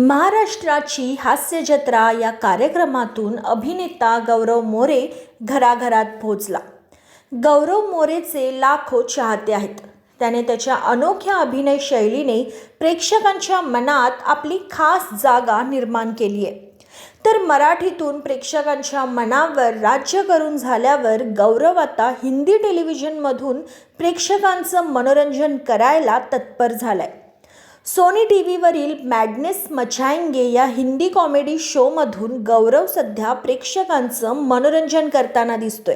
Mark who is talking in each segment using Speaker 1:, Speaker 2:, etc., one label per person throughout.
Speaker 1: महाराष्ट्राची हास्य जत्रा या कार्यक्रमातून अभिनेता गौरव मोरे घराघरात पोहोचला. गौरव मोरेचे लाखो चाहते आहेत. त्याने त्याच्या अनोख्या अभिनय शैलीने प्रेक्षकांच्या मनात आपली खास जागा निर्माण केली आहे. तर मराठीतून प्रेक्षकांच्या मनावर राज्य करून झाल्यावर गौरव आता हिंदी टेलिव्हिजनमधून प्रेक्षकांचं मनोरंजन करायला तत्पर झालाय. सोनी टी व्हीवरील मॅडनेस मचाएंगे या हिंदी कॉमेडी शोमधून गौरव सध्या प्रेक्षकांचं मनोरंजन करताना दिसतोय.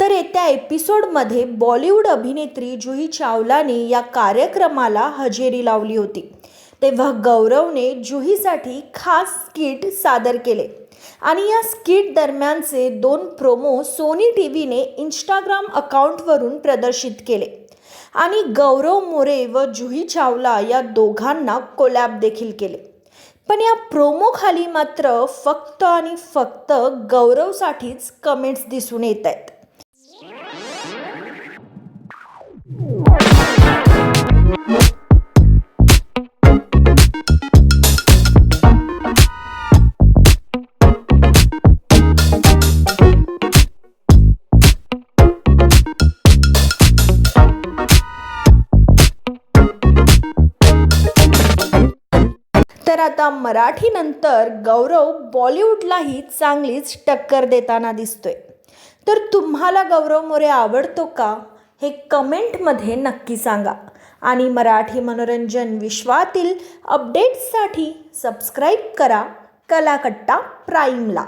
Speaker 1: तर येत्या एपिसोडमध्ये बॉलिवूड अभिनेत्री जुही चावलाने या कार्यक्रमाला हजेरी लावली होती. तेव्हा गौरवने जुहीसाठी खास स्किट सादर केले. आणि या स्किट दरम्यानचे दोन प्रोमो सोनी टी व्हीने इंस्टाग्राम अकाउंटवरून प्रदर्शित केले. आणि गौरव मोरे व जुही चावला या दोघांना कोलॅब देखील केले. पण या प्रोमो खाली मात्र फक्त आणि फक्त गौरवसाठीच कमेंट्स दिसून येत आहेत. तर आता मराठीनंतर गौरव बॉलिवूडलाही चांगलीच टक्कर देताना दिसतोय. तर तुम्हाला गौरव मोरे आवडतो का? हे कमेंटमध्ये नक्की सांगा. आणि मराठी मनोरंजन विश्वातील अपडेट्ससाठी सबस्क्राईब करा कलाकट्टा प्राईमला.